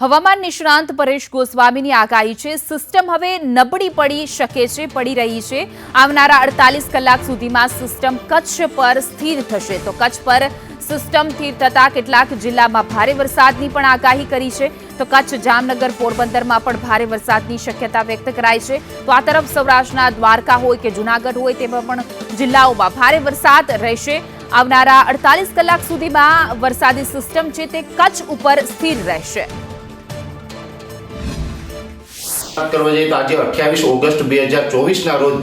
હવામાન નિષ્ણાંત પરેશ ગોસ્વામીની આગાહી છે, સિસ્ટમ હવે નબળી પડી શકે છે, પડી રહી છે. આવનારા અડતાલીસ કલાક સુધીમાં સિસ્ટમ કચ્છ પર સ્થિર થશે. તો કચ્છ પર સિસ્ટમ સ્થિર થતા કેટલાક જિલ્લામાં ભારે વરસાદની પણ આગાહી કરી છે. તો કચ્છ જામનગર, પોરબંદરમાં પણ ભારે વરસાદની શક્યતા વ્યક્ત કરાઈ છે. તો આ તરફ સૌરાષ્ટ્રના દ્વારકા હોય કે જુનાગઢ હોય તેમાં પણ જિલ્લાઓમાં ભારે વરસાદ રહેશે. આવનારા અડતાલીસ કલાક સુધીમાં વરસાદી સિસ્ટમ છે તે કચ્છ ઉપર સ્થિર રહેશે. વાત કરવા જઈએ તો આજે અઠ્યાવીસ ઓગસ્ટ બે હજાર ચોવીસના રોજ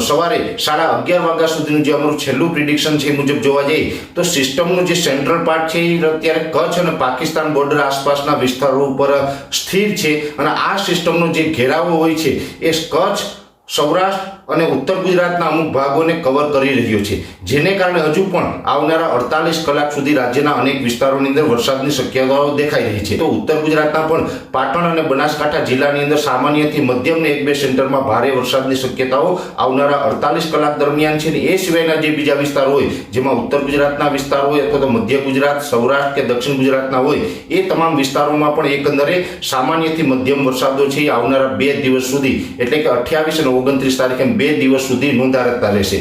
સવારે સાડા અગિયાર વાગ્યા સુધીનું જે અમારું છેલ્લું પ્રિડિક્શન છે એ મુજબ જોવા જઈએ, તો સિસ્ટમનું જે સેન્ટ્રલ પાર્ટ છે એ અત્યારે કચ્છ અને પાકિસ્તાન બોર્ડર આસપાસના વિસ્તારો ઉપર સ્થિર છે અને આ સિસ્ટમનો જે ઘેરાવો હોય છે એ કચ્છ સૌરાષ્ટ્ર અને ઉત્તર ગુજરાતના અમુક ભાગોને કવર કરી રહ્યો છે. જેને કારણે હજુ પણ આવનારા અડતાલીસ કલાક સુધી રાજ્યના અનેક વિસ્તારોની અંદર વરસાદની શક્યતાઓ દેખાઈ રહી છે. તો ઉત્તર ગુજરાતના પણ પાટણ અને બનાસકાંઠા જિલ્લાની અંદર સામાન્યથી મધ્યમ ને એક બે સેન્ટરમાં ભારે વરસાદની શક્યતાઓ આવનારા અડતાલીસ કલાક દરમિયાન છે એ સિવાયના જે બીજા વિસ્તાર હોય, જેમાં ઉત્તર ગુજરાતના વિસ્તાર હોય અથવા તો મધ્ય ગુજરાત, સૌરાષ્ટ્ર કે દક્ષિણ ગુજરાતના હોય, એ તમામ વિસ્તારોમાં પણ એકંદરે સામાન્યથી મધ્યમ વરસાદો છે આવનારા બે દિવસ સુધી. એટલે કે અઠ્યાવીસ અને ઓગણત્રીસ તારીખે બે દિવસ સુધી નોંધારતા રહેશે.